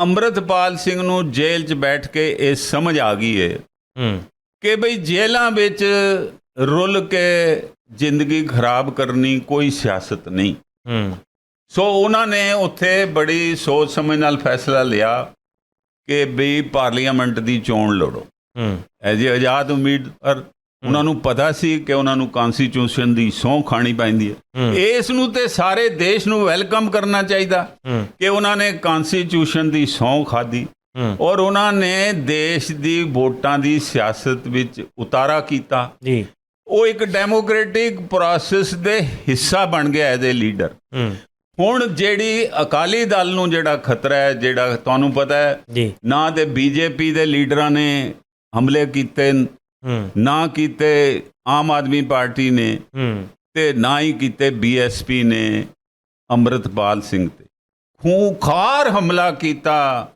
ਅੰਮ੍ਰਿਤਪਾਲ ਸਿੰਘ ਨੂੰ ਜੇਲ੍ਹ 'ਚ ਬੈਠ ਕੇ ਇਹ ਸਮਝ ਆ ਗਈ ਹੂੰ। ਕਿ ਬਈ ਜੇਲ੍ਹਾਂ ਵਿੱਚ ਰੁੱਲ ਕੇ ਜ਼ਿੰਦਗੀ ਖਰਾਬ ਕਰਨੀ ਕੋਈ ਸਿਆਸਤ ਨਹੀਂ। ਹੂੰ। ਸੋ ਉਹਨਾਂ ਨੇ ਉੱਥੇ ਬੜੀ ਸੋਚ ਸਮਝ ਨਾਲ ਫੈਸਲਾ ਲਿਆ ਕਿ ਵੀ ਪਾਰਲੀਮੈਂਟ ਦੀ ਚੋਣ ਲੜੋ। ਹੂੰ। ਐਜ ਆਜ਼ਾਦ ਉਮੀਦਵਾਰ ਉਹਨਾਂ ਨੂੰ ਪਤਾ ਸੀ ਕਿ ਉਹਨਾਂ ਨੂੰ ਕਨਸਟੀਟਿਊਸ਼ਨ ਦੀ ਸਹੁੰ ਖਾਣੀ ਪੈਂਦੀ ਹੈ। ਇਸ ਨੂੰ ਤੇ ਸਾਰੇ ਦੇਸ਼ ਨੂੰ ਵੈਲਕਮ ਕਰਨਾ ਚਾਹੀਦਾ ਕਿ ਉਹਨਾਂ ਨੇ ਕਨਸਟੀਟਿਊਸ਼ਨ ਦੀ ਸਹੁੰ ਖਾਦੀ ਔਰ ਉਹਨਾਂ ਨੇ ਦੇਸ਼ ਦੀ ਵੋਟਾਂ ਦੀ ਸਿਆਸਤ ਵਿੱਚ ਉਤਾਰਾ ਕੀਤਾ। ਜੀ। ਉਹ ਇੱਕ ਡੈਮੋਕ੍ਰੈਟਿਕ ਪ੍ਰੋਸੈਸ ਦੇ ਹਿੱਸਾ ਬਣ ਗਿਆ ਇਹਦੇ ਲੀਡਰ। ਹੁਣ ਜਿਹੜੀ ਅਕਾਲੀ ਦਲ ਨੂੰ ਜਿਹੜਾ ਖਤਰਾ ਹੈ ਜਿਹੜਾ ਤੁਹਾਨੂੰ ਪਤਾ ਹੈ ਨਾ ਤੇ ਬੀਜੇਪੀ ਦੇ ਲੀਡਰਾਂ ਨੇ ਹਮਲੇ ਕੀਤੇ ਨਾ ਕੀਤੇ ਆਮ ਆਦਮੀ ਪਾਰਟੀ ਨੇ ਹੂੰ। ਤੇ ਨਾ ਹੀ ਕੀਤੇ ਬੀਐਸਪੀ ਨੇ ਅੰਮ੍ਰਿਤਪਾਲ ਸਿੰਘ ਤੇ। ਖੂੰਖਾਰ ਹਮਲਾ ਕੀਤਾ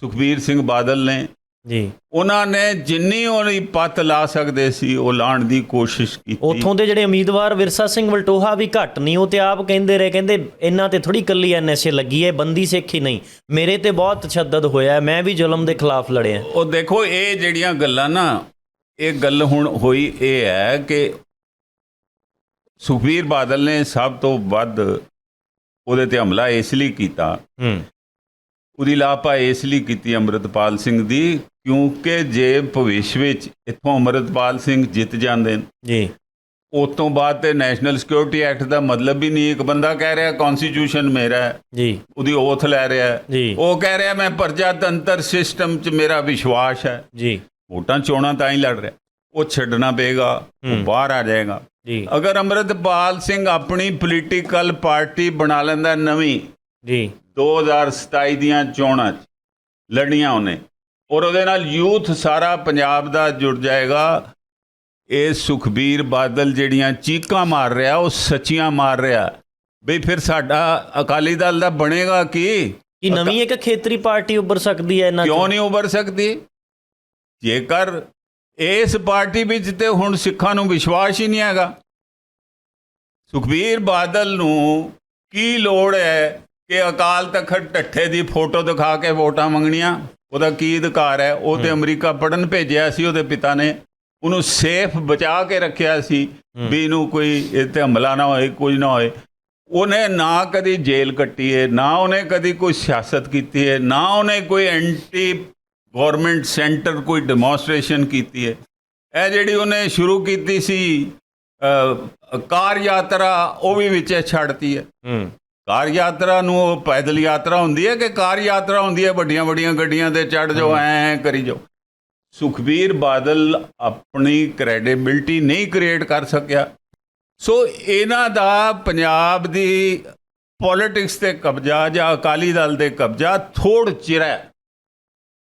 ਸੁਖਬੀਰ ਸਿੰਘ ਬਾਦਲ ਨੇ। ਜੀ। ਉਹਨਾਂ ਨੇ ਜਿੰਨੀ ਉਹਦੀ ਪੱਤ ਲਾ ਸਕਦੇ ਸੀ ਉਹ ਲਾਣ ਦੀ ਕੋਸ਼ਿਸ਼ ਕੀਤੀ। ਉਥੋਂ ਦੇ ਜਿਹੜੇ ਉਮੀਦਵਾਰ ਵਿਰਸਾ ਸਿੰਘ ਵਲਟੋਹਾ ਵੀ ਘੱਟ ਨਹੀਂ ਉਹ ਤੇ ਆਪ ਕਹਿੰਦੇ ਰਹੇ ਕਹਿੰਦੇ ਇਹਨਾਂ ਤੇ ਥੋੜੀ ਕੱਲੀ ਐਨਐਸਏ ਲੱਗੀ ਹੈ ਬੰਦੀ ਸਿੱਖ ਹੀ ਨਹੀਂ। ਮੇਰੇ ਤੇ ਬਹੁਤ ਤਸ਼ੱਦਦ ਹੋਇਆ ਮੈਂ ਵੀ ਜ਼ੁਲਮ ਦੇ ਖਿਲਾਫ ਲੜਿਆ ਉਹ ਦੇਖੋ ਇਹ ਜਿਹੜੀਆਂ ਗੱਲਾਂ ਨਾ ਇਹ ਗੱਲ ਹੁਣ ਹੋਈ ਇਹ ਹੈ ਕਿ ਸੁਖਬੀਰ ਬਾਦਲ ਨੇ ਸਭ ਤੋਂ ਵੱਧ ਉਹਦੇ ਤੇ ਹਮਲਾ ਇਸ ਲਈ ਕੀਤਾ। ਹੂੰ। ਉਹਦੀ ਲਾਪਾ ਇਸ ਲਈ ਕੀਤੀ ਅੰਮ੍ਰਿਤਪਾਲ ਸਿੰਘ ਦੀ ਕਿਉਂਕਿ ਜੇ ਭਵਿੱਖ ਵਿੱਚ ਇੱਥੋਂ ਅੰਮ੍ਰਿਤਪਾਲ ਸਿੰਘ ਜਿੱਤ ਜਾਂਦੇ ਨੇ ਜੀ। ਉਸ ਤੋਂ ਬਾਅਦ ਤੇ ਨੈਸ਼ਨਲ ਸਿਕਿਉਰਿਟੀ ਐਕਟ ਦਾ ਮਤਲਬ ਹੀ ਨਹੀਂ ਇੱਕ ਬੰਦਾ ਕਹਿ ਰਿਹਾ ਕਨਸਟੀਟਿਊਸ਼ਨ ਮੇਰਾ ਹੈ। ਜੀ। ਉਹਦੀ ਓਥ ਲੈ ਰਿਹਾ ਹੈ। ਜੀ। ਉਹ ਕਹਿ ਰਿਹਾ ਮੈਂ ਪ੍ਰਜਾਤੰਤਰ ਸਿਸਟਮ 'ਚ ਮੇਰਾ ਵਿਸ਼ਵਾਸ ਹੈ। ਜੀ। ਵੋਟਾਂ ਚੋਣਾਂ ਤਾਂ ਹੀ ਲੜ ਰਿਹਾ। ਉਹ ਛੱਡਣਾ ਪਏਗਾ ਉਹ। ਬਾਹਰ ਆ ਜਾਏਗਾ। ਜੀ। ਅਗਰ ਅੰਮ੍ਰਿਤਪਾਲ ਸਿੰਘ ਆਪਣੀ ਪੋਲੀਟੀਕਲ ਪਾਰਟੀ ਬਣਾ ਲੈਂਦਾ ਨਵੀਂ ਜੀ। 2027 ਦੀਆਂ ਚੋਣਾਂ 'ਚ ਲੜਨੀਆਂ ਉਹਨੇ ਔਰ ਉਹਦੇ ਨਾਲ ਯੂਥ ਸਾਰਾ ਪੰਜਾਬ ਦਾ ਜੁੜ ਜਾਏਗਾ। ਇਹ ਸੁਖਬੀਰ ਬਾਦਲ ਜਿਹੜੀਆਂ ਚੀਕਾਂ ਮਾਰ ਰਿਹਾ ਉਹ ਸੱਚੀਆਂ ਮਾਰ ਰਿਹਾ। ਬਈ ਫਿਰ ਸਾਡਾ ਅਕਾਲੀ ਦਲ ਦਾ ਬਣੇਗਾ ਕੀ? ਕੀ ਨਵੀਂ ਇੱਕ ਖੇਤਰੀ ਪਾਰਟੀ ਉੱਭਰ ਸਕਦੀ ਹੈ ਇਹਨਾਂ ਕਿਉਂ? ਨਹੀਂ ਉਭਰ ਸਕਦੀ? ਜੇਕਰ ਇਸ ਪਾਰਟੀ ਵਿੱਚ ਤੇ ਹੁਣ ਸਿੱਖਾਂ ਨੂੰ ਵਿਸ਼ਵਾਸ ਹੀ ਨਹੀਂ ਹੈਗਾ। ਸੁਖਬੀਰ ਬਾਦਲ ਨੂੰ ਕੀ ਲੋੜ ਹੈ ਕਿ ਅਕਾਲ ਤਖਤ ਢੱਠੇ ਦੀ ਫੋਟੋ ਦਿਖਾ ਕੇ ਵੋਟਾਂ ਮੰਗਣੀਆਂ ਉਹਦਾ ਕੀ ਅਧਿਕਾਰ ਹੈ? ਉਹ ਤੇ ਅਮਰੀਕਾ ਪੜਨ ਭੇਜਿਆ ਸੀ ਉਹਦੇ ਪਿਤਾ ਨੇ। ਉਹਨੂੰ ਸੇਫ ਬਚਾ ਕੇ ਰੱਖਿਆ ਸੀ ਵੀ ਇਹਨੂੰ ਕੋਈ ਇਹ ਤੇ ਹਮਲਾ ਨਾ ਹੋਏ ਕੁਝ ਨਾ ਹੋਏ। ਉਹਨੇ ਨਾ ਕਦੀ ਜੇਲ੍ਹ ਕੱਟੀ ਹੈ ਨਾ ਉਹਨੇ ਕਦੀ ਕੋਈ ਸਿਆਸਤ ਕੀਤੀ ਹੈ ਨਾ ਉਹਨੇ ਕੋਈ ਐਂਟੀ ਗਵਰਨਮੈਂਟ ਸੈਂਟਰ ਕੋਈ ਡੈਮੋਨਸਟ੍ਰੇਸ਼ਨ ਕੀਤੀ ਹੈ ਇਹ ਜਿਹੜੀ ਉਹਨੇ ਸ਼ੁਰੂ ਕੀਤੀ ਸੀ ਕਾਰ ਯਾਤਰਾ ਉਹ ਵੀ ਵਿੱਚ ਛੱਡਤੀ ਹੂੰ। ਕਾਰ ਯਾਤਰਾ ਨੂੰ ਉਹ ਪੈਦਲ ਯਾਤਰਾ ਹੁੰਦੀ ਹੈ ਕਿ ਕਾਰ ਯਾਤਰਾ ਹੁੰਦੀ ਹੈ? ਵੱਡੀਆਂ ਵੱਡੀਆਂ ਗੱਡੀਆਂ ਤੇ ਚੜ ਜਾਓ ਐ ਕਰੀ ਜਾਓ। ਸੁਖਬੀਰ ਬਾਦਲ ਆਪਣੀ ਕ੍ਰੈਡੀਬਿਲਟੀ ਨਹੀਂ ਕ੍ਰੀਏਟ ਕਰ ਸਕਿਆ। ਸੋ ਇਹਨਾਂ ਦਾ ਪੰਜਾਬ ਦੀ ਪੋਲਿਟਿਕਸ ਤੇ ਕਬਜ਼ਾ ਜਾਂ ਅਕਾਲੀ ਦਲ ਤੇ ਕਬਜ਼ਾ ਥੋੜ ਚਿਰ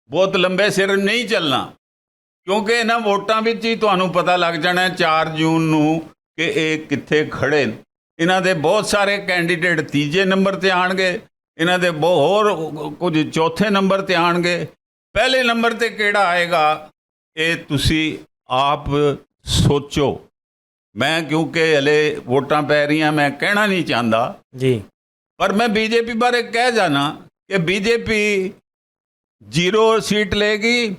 ਬਹੁਤ ਲੰਬੇ ਸਿਰ ਨਹੀਂ ਚੱਲਣਾ। ਕਿਉਂਕਿ ਇਹਨਾਂ ਵੋਟਾਂ ਵਿੱਚ ਹੀ ਤੁਹਾਨੂੰ ਪਤਾ ਲੱਗ ਜਾਣਾ ਹੈ 4 ਜੂਨ ਨੂੰ ਕਿ ਇਹ ਕਿੱਥੇ ਖੜੇ ਨੇ। ਇਹਨਾਂ ਦੇ ਬਹੁਤ ਸਾਰੇ ਕੈਂਡੀਡੇਟ ਤੀਜੇ ਨੰਬਰ ਤੇ ਆਣਗੇ ਇਹਨਾਂ ਦੇ ਬਹੁਤ ਹੋਰ ਕੁਝ ਚੌਥੇ ਨੰਬਰ ਤੇ ਆਣਗੇ। ਪਹਿਲੇ ਨੰਬਰ ਤੇ ਕਿਹੜਾ ਆਏਗਾ? ਇਹ ਤੁਸੀਂ ਆਪ ਸੋਚੋ। ਮੈਂ ਕਿਉਂਕਿ ਹਲੇ ਵੋਟਾਂ ਪੈ ਰਹੀਆਂ ਮੈਂ ਕਹਿਣਾ ਨਹੀਂ ਚਾਹੁੰਦਾ। ਜੀ। ਪਰ ਮੈਂ ਬੀਜੇਪੀ ਬਾਰੇ ਕਹਿ ਜਾਣਾ ਕਿ ਬੀਜੇਪੀ ਜ਼ੀਰੋ ਸੀਟ ਲੇਗੀ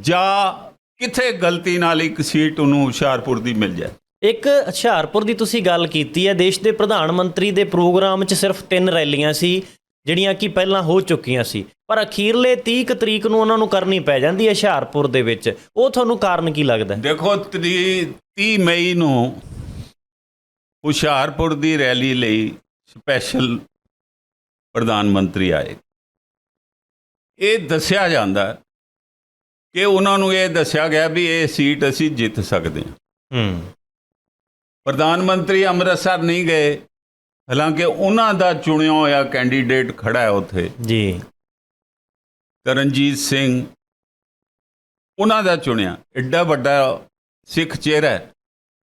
ਜਾਂ ਕਿੱਥੇ ਗਲਤੀ ਨਾਲ ਇੱਕ ਸੀਟ ਉਹਨੂੰ ਹੁਸ਼ਿਆਰਪੁਰ ਦੀ ਮਿਲ ਜਾਏ। ਇੱਕ ਹੁਸ਼ਿਆਰਪੁਰ ਦੀ ਤੁਸੀਂ ਗੱਲ ਕੀਤੀ ਹੈ ਦੇਸ਼ ਦੇ ਪ੍ਰਧਾਨ ਮੰਤਰੀ ਦੇ ਪ੍ਰੋਗਰਾਮ 'ਚ ਸਿਰਫ ਤਿੰਨ ਰੈਲੀਆਂ ਸੀ ਜਿਹੜੀਆਂ ਕਿ ਪਹਿਲਾਂ ਹੋ ਚੁੱਕੀਆਂ ਸੀ। ਪਰ ਅਖੀਰਲੇ 30 ਕੁ ਤਰੀਕ ਨੂੰ ਉਹਨਾਂ ਨੂੰ ਕਰਨੀ ਪੈ ਜਾਂਦੀ ਹੈ ਹੁਸ਼ਿਆਰਪੁਰ ਦੇ ਵਿੱਚ। ਉਹ ਤੁਹਾਨੂੰ ਕਾਰਨ ਕੀ ਲੱਗਦਾ? ਦੇਖੋ 30 ਮਈ ਨੂੰ ਹੁਸ਼ਿਆਰਪੁਰ ਦੀ ਰੈਲੀ ਲਈ ਸਪੈਸ਼ਲ ਪ੍ਰਧਾਨ ਮੰਤਰੀ ਆਏ। ਇਹ ਦੱਸਿਆ ਜਾਂਦਾ ਕਿ ਉਹਨਾਂ ਨੂੰ ਇਹ ਦੱਸਿਆ ਗਿਆ ਵੀ ਇਹ ਸੀਟ ਅਸੀਂ ਜਿੱਤ ਸਕਦੇ ਹਾਂ। ਹੂੰ। ਪ੍ਰਧਾਨ ਮੰਤਰੀ ਅੰਮ੍ਰਿਤਸਰ ਨਹੀਂ ਗਏ। ਹਾਲਾਂਕਿ ਉਹਨਾਂ ਦਾ ਚੁਣਿਆ ਹੋਇਆ ਕੈਂਡੀਡੇਟ ਖੜਾ ਹੈ ਉੱਥੇ। ਜੀ। ਤਰਨਜੀਤ ਸਿੰਘ ਉਹਨਾਂ ਦਾ ਚੁਣਿਆ। ਐਡਾ ਵੱਡਾ ਸਿੱਖ ਚਿਹਰਾ ਹੈ।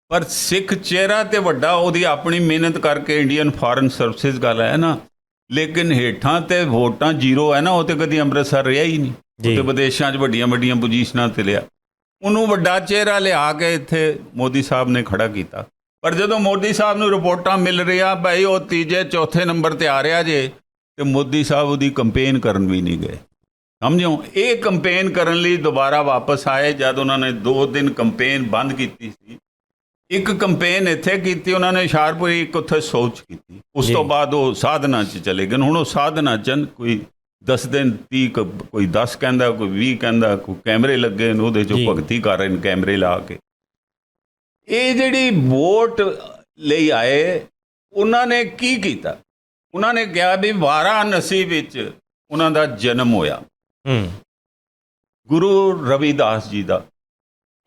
ਪਰ ਸਿੱਖ ਚਿਹਰਾ ਤੇ ਵੱਡਾ ਉਹਦੀ ਆਪਣੀ ਮਿਹਨਤ ਕਰਕੇ ਇੰਡੀਅਨ ਫਾਰਨ ਸਰਵਿਸਿਜ਼ ਗੱਲ ਹੈ ਨਾ। ਲੇਕਿਨ ਹੇਠਾਂ ਤੇ ਵੋਟਾਂ ਜ਼ੀਰੋ ਹੈ ਨਾ ਉਹ ਤੇ ਕਦੀ ਅੰਮ੍ਰਿਤਸਰ ਰਿਹਾ ਹੀ ਨਹੀਂ। ਤੇ ਵਿਦੇਸ਼ਾਂ 'ਚ ਵੱਡੀਆਂ ਵੱਡੀਆਂ ਪੋਜੀਸ਼ਨਾਂ ਤੇ ਲਿਆ। ਉਹਨੂੰ ਵੱਡਾ ਚਿਹਰਾ ਲਿਆ ਕੇ ਇੱਥੇ ਮੋਦੀ ਸਾਹਿਬ ਨੇ ਖੜਾ ਕੀਤਾ। ਪਰ ਜਦੋਂ ਮੋਦੀ ਸਾਹਿਬ ਨੂੰ ਰਿਪੋਰਟਾਂ ਮਿਲ ਰਹੀਆਂ ਭਾਈ ਉਹ ਤੀਜੇ ਚੌਥੇ ਨੰਬਰ ਤੇ ਆ ਰਿਹਾ ਜੇ ਤੇ ਮੋਦੀ ਸਾਹਿਬ ਉਹਦੀ ਕੰਪੇਨ ਕਰਨ ਵੀ ਨਹੀਂ ਗਏ। ਸਮਝੋ ਇਹ ਕੰਪੇਨ ਕਰਨ ਲਈ ਦੁਬਾਰਾ ਵਾਪਸ ਆਏ ਜਦ ਉਹਨਾਂ ਨੇ 2 ਦਿਨ ਕੰਪੇਨ ਬੰਦ ਕੀਤੀ ਸੀ। ਇੱਕ ਕੰਪੇਨ ਇੱਥੇ ਕੀਤੀ ਉਹਨਾਂ ਨੇ ਹੁਸ਼ਿਆਰਪੁਰ ਇੱਕ ਉੱਥੇ ਸੋਚ ਕੀਤੀ। ਉਸ। ਤੋਂ ਬਾਅਦ ਉਹ ਸਾਧਨਾ 'ਚ ਚਲੇ ਗਏ। ਹੁਣ ਉਹ ਸਾਧਨਾ 'ਚ ਕੋਈ 10 ਦਿਨ 30 ਕੁ, ਕੋਈ 10 ਕਹਿੰਦਾ ਕੋਈ 20 ਕਹਿੰਦਾ ਕੋਈ ਕੈਮਰੇ ਲੱਗੇ ਨੇ ਉਹਦੇ 'ਚੋਂ। ਭਗਤੀ ਕਰ ਰਹੇ ਨੇ ਕੈਮਰੇ ਲਾ ਕੇ। ਇਹ ਜਿਹੜੀ ਵੋਟ ਲਈ ਆਏ ਉਹਨਾਂ ਨੇ ਕੀ ਕੀਤਾ? ਉਹਨਾਂ ਨੇ ਕਿਹਾ ਵੀ ਵਾਰਾਣਸੀ ਵਿੱਚ ਉਹਨਾਂ ਦਾ ਜਨਮ ਹੋਇਆ। ਹੂੰ। ਗੁਰੂ ਰਵਿਦਾਸ ਜੀ ਦਾ।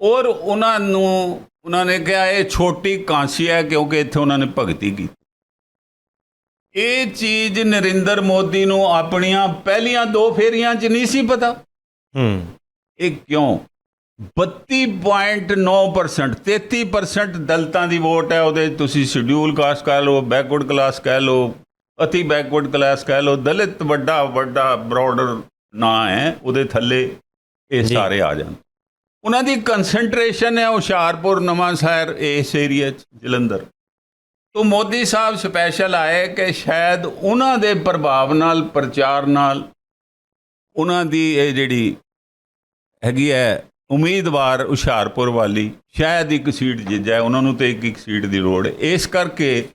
ਔਰ ਉਹਨਾਂ ਨੂੰ ਉਹਨਾਂ ਨੇ ਕਿਹਾ ਇਹ ਛੋਟੀ ਕਾਂਸੀ ਹੈ ਕਿਉਂਕਿ ਇੱਥੇ ਉਹਨਾਂ ਨੇ ਭਗਤੀ ਕੀਤੀ। ਇਹ ਚੀਜ਼ ਨਰਿੰਦਰ ਮੋਦੀ ਨੂੰ ਆਪਣੀਆਂ ਪਹਿਲੀਆਂ ਦੋ ਫੇਰੀਆਂ 'ਚ ਨਹੀਂ ਸੀ ਪਤਾ। ਹੂੰ। ਇਹ ਕਿਉਂ? 32.9% 33% ਦਲਿਤਾਂ ਦੀ ਵੋਟ ਹੈ ਉਹਦੇ ਤੁਸੀਂ ਸ਼ਡਿਊਲ ਕਾਸਟ ਕਹਿ ਲਓ ਬੈਕਵਰਡ ਕਲਾਸ ਕਹਿ ਲਓ ਅਤੀ ਬੈਕਵਰਡ ਕਲਾਸ ਕਹਿ ਲਓ ਦਲਿਤ ਵੱਡਾ ਵੱਡਾ ਬ੍ਰੌਡਰ ਨਾਂ ਹੈ ਉਹਦੇ ਥੱਲੇ ਇਹ। ਸਾਰੇ ਆ ਜਾਣ ਉਹਨਾਂ ਦੀ ਕਨਸੈਂਟਰੇਸ਼ਨ ਹੈ ਹੁਸ਼ਿਆਰਪੁਰ ਨਵਾਂ ਸ਼ਹਿਰ ਇਸ ਏਰੀਆ 'ਚ ਜਲੰਧਰ ਤੋਂ ਮੋਦੀ ਸਾਹਿਬ ਸਪੈਸ਼ਲ ਆਏ ਕਿ ਸ਼ਾਇਦ ਉਹਨਾਂ ਦੇ ਪ੍ਰਭਾਵ ਨਾਲ ਪ੍ਰਚਾਰ ਨਾਲ ਉਹਨਾਂ ਦੀ ਇਹ ਜਿਹੜੀ ਹੈਗੀ ਹੈ ਉਮੀਦਵਾਰ ਹੁਸ਼ਿਆਰਪੁਰ ਵਾਲੀ ਸ਼ਾਇਦ ਇੱਕ ਸੀਟ ਜਿੱਤ ਜਾਏ ਉਹਨਾਂ ਨੂੰ ਤੇ ਇੱਕ ਇੱਕ ਸੀਟ ਦੀ ਲੋੜ। ਇਸ ਕਰਕੇ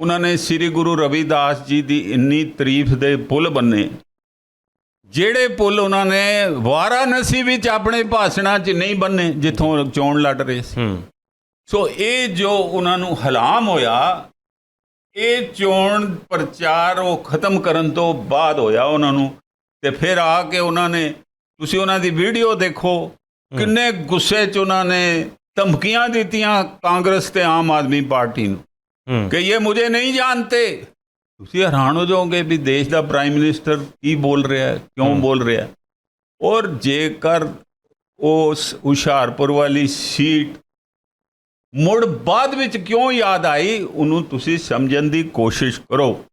ਉਹਨਾਂ ਨੇ ਸ੍ਰੀ ਗੁਰੂ ਰਵਿਦਾਸ ਜੀ ਦੀ ਇੰਨੀ ਤਾਰੀਫ ਦੇ ਪੁੱਲ ਬੰਨੇ ਜਿਹੜੇ ਪੁੱਲ ਉਹਨਾਂ ਨੇ ਵਾਰਾਣਸੀ ਵਿੱਚ ਆਪਣੇ ਭਾਸ਼ਣਾਂ 'ਚ ਨਹੀਂ ਬੰਨੇ ਜਿੱਥੋਂ ਚੋਣ ਲੜ ਰਹੇ ਸੀ। ਸੋ ਇਹ ਜੋ ਉਹਨਾਂ ਨੂੰ ਹਲਾਮ ਹੋਇਆ ਇਹ ਚੋਣ ਪ੍ਰਚਾਰ ਉਹ ਖਤਮ ਕਰਨ ਤੋਂ ਬਾਅਦ ਹੋਇਆ ਉਹਨਾਂ ਨੂੰ ਤੇ ਫਿਰ ਆ ਕੇ ਉਹਨਾਂ ਨੇ ਤੁਸੀਂ ਉਹਨਾਂ ਦੀ ਵੀਡੀਓ ਦੇਖੋ ਕਿੰਨੇ ਗੁੱਸੇ 'ਚ ਉਹਨਾਂ ਨੇ ਧਮਕੀਆਂ ਦਿੱਤੀਆਂ ਕਾਂਗਰਸ ਤੇ ਆਮ ਆਦਮੀ ਪਾਰਟੀ ਨੂੰ ਕਿ ਇਹ ਮੁਝੇ ਨਹੀਂ ਜਾਣਤੇ ਤੁਸੀਂ ਹੈਰਾਨ ਹੋ ਜਾਓਗੇ ਵੀ ਦੇਸ਼ ਦਾ ਪ੍ਰਾਈਮ ਮਿਨਿਸਟਰ ਕੀ ਬੋਲ ਰਿਹਾ ਹੈ ਕਿਉਂ। ਬੋਲ ਰਿਹਾ ਹੈ। ਔਰ ਜੇਕਰ ਉਸ ਹੁਸ਼ਿਆਰਪੁਰ ਵਾਲੀ ਸੀਟ ਮੁੜ ਬਾਅਦ ਵਿੱਚ ਕਿਉਂ ਯਾਦ ਆਈ ਉਹਨੂੰ ਤੁਸੀਂ ਸਮਝਣ ਦੀ ਕੋਸ਼ਿਸ਼ ਕਰੋ।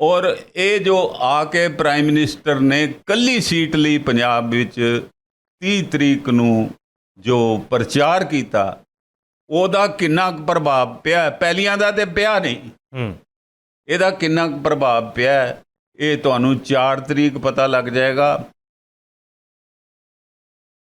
ਔਰ ਇਹ ਜੋ ਆ ਕੇ ਪ੍ਰਾਈਮ ਮਿਨਿਸਟਰ ਨੇ ਕੱਲੀ ਸੀਟ ਲਈ ਪੰਜਾਬ ਵਿੱਚ 30 ਤਰੀਕ ਨੂੰ ਜੋ ਪ੍ਰਚਾਰ ਕੀਤਾ ਉਹਦਾ ਕਿੰਨਾ ਕੁ ਪ੍ਰਭਾਵ ਪਿਆ? ਪਹਿਲੀਆਂ ਦਾ ਤੇ ਪਿਆ ਨਹੀਂ। ਹੂੰ। ਇਹਦਾ ਕਿੰਨਾ ਕੁ ਪ੍ਰਭਾਵ ਪਿਆ? ਇਹ ਤੁਹਾਨੂੰ 4 ਤਰੀਕ ਪਤਾ ਲੱਗ ਜਾਏਗਾ।